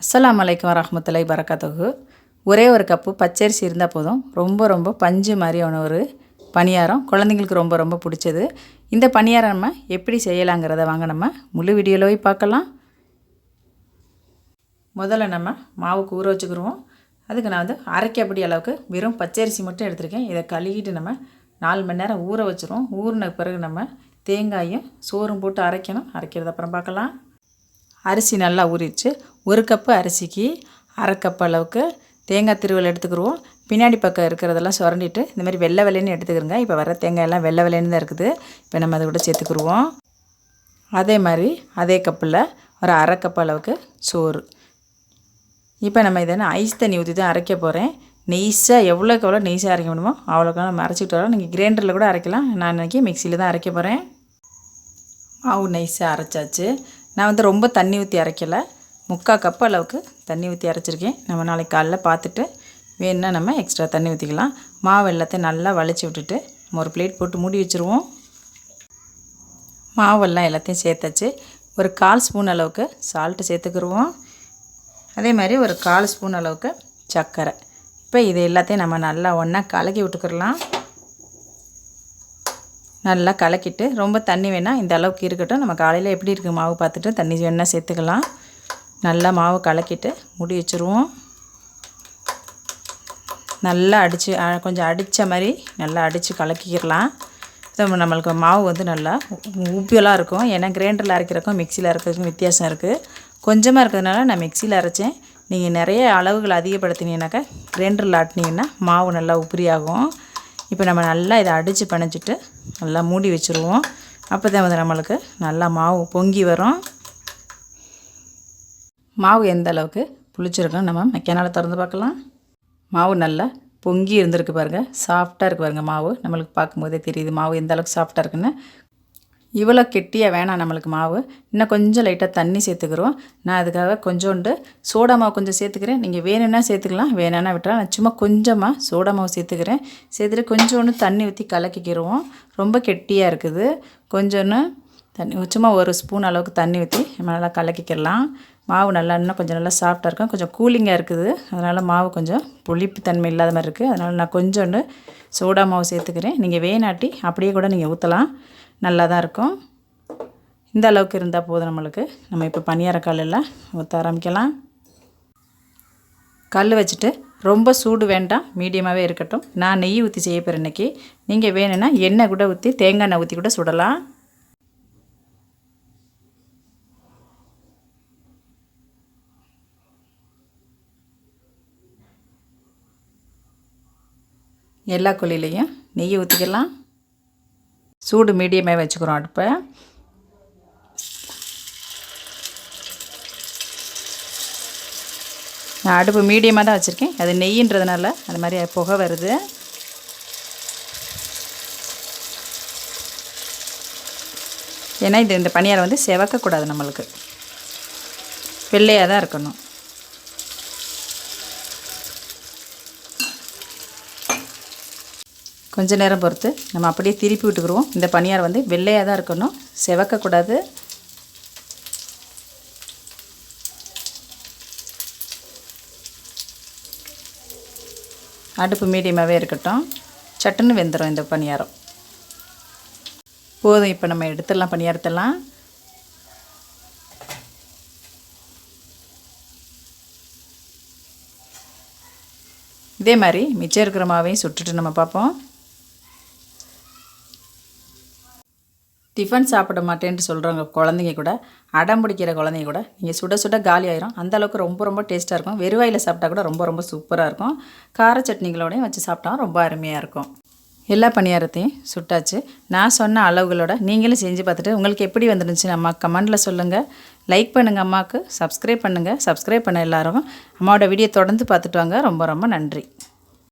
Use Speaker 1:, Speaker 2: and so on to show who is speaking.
Speaker 1: அஸ்லாம் அலைக்கும் வரமத்துலை வரகாத்துஹு. ஒரே ஒரு கப்பு பச்சரிசி இருந்தால் போதும். ரொம்ப ரொம்ப பஞ்சு மாதிரியான ஒரு பணியாரம். குழந்தைங்களுக்கு ரொம்ப ரொம்ப பிடிச்சது. இந்த பணியாரம் நம்ம எப்படி செய்யலாங்கிறத வாங்க நம்ம முழு வீடியோவில் பார்க்கலாம். முதல்ல நம்ம மாவுக்கு ஊற வச்சுக்கிடுவோம் அதுக்கு நான் வந்து அரைக்கப்படி அளவுக்கு வெறும் பச்சரிசி மட்டும் எடுத்திருக்கேன். இதை கழுகிட்டு நம்ம நாலு மணி நேரம் ஊற வச்சுருவோம். ஊறின பிறகு நம்ம தேங்காயும் சோறும் போட்டு அரைக்கணும். அரைக்கிறது அப்புறம் பார்க்கலாம். அரிசி நல்லா ஊறிடுச்சு. ஒரு கப்பு அரிசிக்கு அரை கப் அளவுக்கு தேங்காய் திருவல் எடுத்துக்கிடுவோம் பின்னாடி பக்கம் இருக்கிறதெல்லாம் சுரண்டிட்டு இந்த மாதிரி வெள்ளை வெள்ளைன்னு எடுத்துக்கிறோங்க இப்போ வர தேங்காய் எல்லாம் வெள்ளை வெள்ளைன்னு தான் இருக்குது. இப்போ நம்ம அதை கூட சேர்த்துக்குருவோம். அதே மாதிரி அதே கப்பில் ஒரு அரை கப் அளவுக்கு சோறு. இப்போ நம்ம இதை ஐஸ் தண்ணி ஊற்றி தான் அரைக்க போகிறேன் நெய்ஸாக எவ்வளோக்கு எவ்வளோ நெய்ஸாக அரைக்க முடியுமோ அவ்வளோக்கு நம்ம அரைச்சிட்டு வரோம். நீங்கள் கிரைண்டரில் கூட அரைக்கலாம். நான் இன்றைக்கி மிக்சியில் தான் அரைக்க போகிறேன் மாவு நைஸாக அரைச்சாச்சு. நான் வந்து ரொம்ப தண்ணி ஊற்றி அரைக்கலை. முக்கால் கப் அளவுக்கு தண்ணி ஊற்றி அரைச்சிருக்கேன். நம்ம நாளைக்கு காலைல பார்த்துட்டு வேணுன்னா நம்ம எக்ஸ்ட்ரா தண்ணி ஊற்றிக்கலாம் மாவு எல்லாத்தையும் நல்லா வலிச்சு விட்டுட்டு நம்ம ஒரு பிளேட் போட்டு மூடி வச்சுருவோம். மாவெல்லாம் எல்லாத்தையும் சேர்த்தாச்சு. ஒரு கால் ஸ்பூன் அளவுக்கு சால்ட்டு சேர்த்துக்கிடுவோம் அதே மாதிரி ஒரு கால் ஸ்பூன் அளவுக்கு சர்க்கரை. இப்போ இது எல்லாத்தையும் நம்ம நல்லா ஒன்றா கலக்கி விட்டுக்கிறலாம் நல்லா கலக்கிட்டு ரொம்ப தண்ணி வேணால் இந்த அளவுக்கு இருக்கட்டும். நம்ம காலையில் எப்படி இருக்குது மாவு பார்த்துட்டு தண்ணி வேணால் சேர்த்துக்கலாம். நல்லா மாவு கலக்கிட்டு முடி வச்சுருவோம். நல்லா அடித்து கொஞ்சம் அடித்த மாதிரி நல்லா அடித்து கலக்கிக்கிறலாம் நம்மளுக்கு மாவு வந்து நல்லா உப்பியெல்லாம் இருக்கும். ஏன்னா கிரைண்டரில் அரைக்கிறக்கும் மிக்சியில் அரைக்கிறதுக்கும் வித்தியாசம் இருக்குது கொஞ்சமாக இருக்கிறதுனால நான் மிக்சியில் அரைச்சேன். நீங்கள் நிறைய அளவுகள் அதிகப்படுத்தினீங்கனாக்கா கிரைண்டரில் ஆட்டினீங்கன்னா மாவு நல்லா உப்பிரியாகும். ஆகும் இப்போ நம்ம நல்லா இதை அடித்து பனைச்சிட்டு நல்லா மூடி வச்சுருவோம். அப்போ தான் வந்து நம்மளுக்கு நல்லா மாவு பொங்கி வரும். மாவு எந்த அளவுக்கு புளிச்சிருக்கோம் நம்ம மெக்கானால் திறந்து பார்க்கலாம். மாவு நல்லா பொங்கி இருந்திருக்கு பாருங்கள் சாஃப்டாக இருக்குது பாருங்கள் மாவு. நம்மளுக்கு பார்க்கும்போதே தெரியுது மாவு எந்த அளவுக்கு சாஃப்டாக இருக்குன்னு. இவ்வளோ கெட்டியாக வேணாம் நம்மளுக்கு மாவு. இன்னும் கொஞ்சம் லைட்டாக தண்ணி சேர்த்துக்கிறோம். நான் அதுக்காக கொஞ்சோண்டு சோடா மாவு கொஞ்சம் சேர்த்துக்கிறேன். நீங்கள் வேணும்னா சேர்த்துக்கலாம் வேணும்னா விட்டுறேன் நான் சும்மா கொஞ்சமாக சோடா மாவு சேர்த்துக்கிறேன். சேர்த்துட்டு கொஞ்சோண்டு தண்ணி ஊற்றி கலக்கிக்கிடுவோம் ரொம்ப கெட்டியாக இருக்குது. கொஞ்சோன்னு தண்ணி சும்மா ஒரு ஸ்பூன் அளவுக்கு தண்ணி ஊற்றி நம்ம நல்லா கலக்கிக்கிடலாம். மாவு நல்லா இன்னும் கொஞ்சம் நல்லா சாஃப்டாக இருக்கும். கொஞ்சம் கூலிங்காக இருக்குது. அதனால் மாவு கொஞ்சம் புளிப்பு தன்மை இல்லாத மாதிரி இருக்குது அதனால் நான் கொஞ்சோண்டு சோடா மாவு சேர்த்துக்கிறேன். நீங்கள் வேணாட்டி அப்படியே கூட நீங்கள் ஊற்றலாம் நல்லா தான் இருக்கும். இந்த அளவுக்கு இருந்தால் போதும் நம்மளுக்கு. நம்ம இப்போ பனியார கல்லில் ஊற்ற ஆரம்பிக்கலாம். கல் வச்சுட்டு ரொம்ப சூடு வேண்டாம். மீடியமாகவே இருக்கட்டும். நான் நெய் ஊற்றி செய்ய போகிறேன் இன்றைக்கி நீங்கள் வேணும்னா எண்ணெய் கூட ஊற்றி தேங்காய் எண்ணெய் ஊற்றி கூட சுடலாம். எல்லா குழிலையும் நெய் ஊற்றிக்கலாம் சூடு மீடியமாக வச்சுக்கிறோம் அடுப்பை. நான் அடுப்பு மீடியமாக தான் வச்சுருக்கேன். அது நெய்ன்றதுனால அந்த மாதிரி புகை வருது. ஏன்னா இது இந்த பணியாரம் வந்து செவக்கக்கூடாது நம்மளுக்கு. வெள்ளையாக தான் இருக்கணும். கொஞ்ச நேரம் பொறுத்து நம்ம அப்படியே திருப்பி விட்டுக்குருவோம். இந்த பனியார் வந்து வெள்ளையாக தான் இருக்கணும். செவக்கக்கூடாது. அடுப்பு மீடியமாகவே இருக்கட்டும். சட்டுன்னு வெந்துடும் இந்த பணியாரம் போதும் இப்போ நம்ம எடுத்துடலாம் பணியாரத்தெல்லாம் இதே மாதிரி மிச்சம் இருக்கிற மாவையும் சுட்டுட்டு நம்ம பார்ப்போம். டிஃபன் சாப்பிட மாட்டேன்ட்டு சொல்கிறவங்க குழந்தைங்க கூட அடம் பிடிக்கிற குழந்தைங்க கூட நீங்கள் சுட சுட காலி ஆயிரும். அந்தளவுக்கு ரொம்ப ரொம்ப டேஸ்ட்டாக இருக்கும். வெறுவாயில் சாப்பிட்டா கூட ரொம்ப ரொம்ப சூப்பராக இருக்கும். கார சட்னிகளோடையும் வச்சு சாப்பிட்டா ரொம்ப அருமையாக இருக்கும். எல்லா பணியாரத்தையும் சுட்டாச்சு. நான் சொன்ன அளவுகளோட நீங்களும் செஞ்சு பார்த்துட்டு உங்களுக்கு எப்படி வந்துருந்துச்சு அம்மா? கமெண்டில் சொல்லுங்கள் லைக் பண்ணுங்கள் அம்மாவுக்கு. சப்ஸ்கிரைப் பண்ணுங்கள் சப்ஸ்கிரைப் பண்ண எல்லாரும் அம்மாவோட வீடியோ தொடர்ந்து பார்த்துட்டு வாங்க. ரொம்ப ரொம்ப நன்றி.